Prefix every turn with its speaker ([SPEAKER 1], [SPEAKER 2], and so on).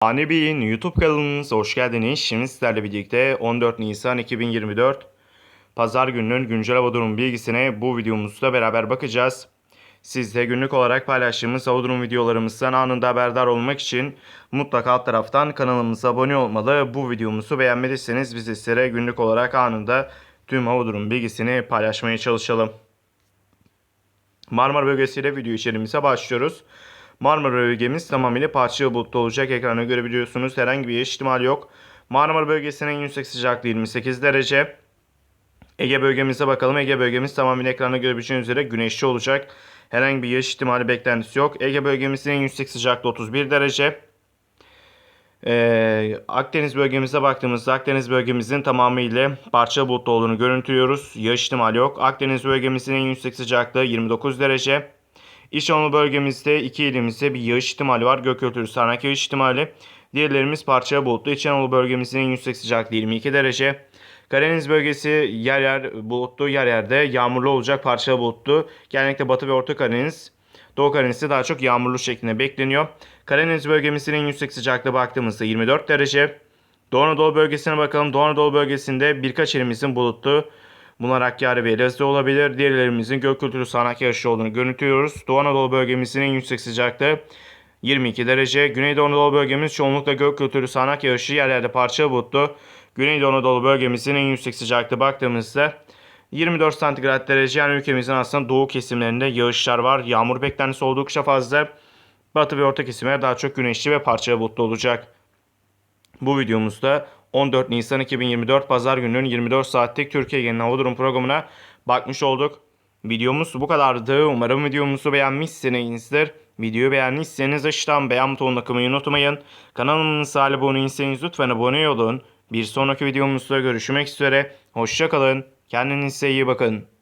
[SPEAKER 1] Ani Bey'in YouTube kanalınıza hoş geldiniz. Şimdi sizlerle birlikte 14 Nisan 2024 Pazar gününün güncel hava durumu bilgisine bu videomuzda beraber bakacağız. Siz de günlük olarak paylaştığımız hava durumu videolarımızdan anında haberdar olmak için mutlaka alt taraftan kanalımıza abone olmalı. Bu videomuzu beğenmediyseniz biz sizlere günlük olarak anında tüm hava durumu bilgisini paylaşmaya çalışalım. Marmara bölgesiyle video içerimize başlıyoruz. Marmara bölgemiz tamamıyla parçalı bulutlu olacak. Ekrana görebiliyorsunuz. Herhangi bir yağış ihtimali yok. Marmara bölgesinin en yüksek sıcaklığı 28 derece. Ege bölgemize bakalım. Ege bölgemiz tamamıyla ekranda görebileceğiniz üzere güneşli olacak. Herhangi bir yağış ihtimali beklentisi yok. Ege bölgemizin en yüksek sıcaklığı 31 derece. Ee, Akdeniz bölgemize baktığımızda Akdeniz bölgemizin tamamıyla parça bulutlu olduğunu görüntülüyoruz. Yağış ihtimali yok. Akdeniz bölgemizin en yüksek sıcaklığı 29 derece. Anadolu bölgemizde iki ilimizde bir yağış ihtimali var. Gök gürültülü sağanak yağış ihtimali. Diğerlerimiz parça bulutlu. İç Anadolu bölgemizin yüksek sıcaklığı 22 derece. Karadeniz bölgesi yer yer bulutlu, yer yerde yağmurlu olacak parçalı bulutlu. Genellikle Batı ve Orta Karadeniz, Doğu Karadeniz'de daha çok yağmurlu şeklinde bekleniyor. Karadeniz bölgemizin yüksek sıcaklığı baktığımızda 24 derece. Doğu Anadolu bölgesine bakalım. Doğu Anadolu bölgesinde birkaç ilimizin bulutlu. Bunlar Hakkari ve Elazığ olabilir. Diğerlerimizin gök kültürü sağanak yağışlı olduğunu görüntülüyoruz. Doğu Anadolu bölgemizin yüksek sıcaklığı 22 derece. Güneydoğu Anadolu bölgemiz çoğunlukla gök kültürü sağanak yağışı yer yerde parça bulutlu. Güneydoğu Anadolu bölgemizin en yüksek sıcaklığı baktığımızda 24 santigrat derece yani ülkemizin aslında doğu kesimlerinde yağışlar var. Yağmur beklentisi oldukça fazla. Batı ve orta kesimler daha çok güneşli ve parça bulutlu olacak. Bu videomuzda 14 Nisan 2024 Pazar gününün 24 saatlik Türkiye genel hava durum programına bakmış olduk. Videomuz bu kadardı. Umarım videomuzu beğenmişsinizdir. Videoyu beğendiyseniz aşağıdan beğen butonuna tıklamayı unutmayın. Kanalımıza abone değilseniz lütfen abone olun. Bir sonraki videomuzda görüşmek üzere. Hoşçakalın. Kendinize iyi bakın.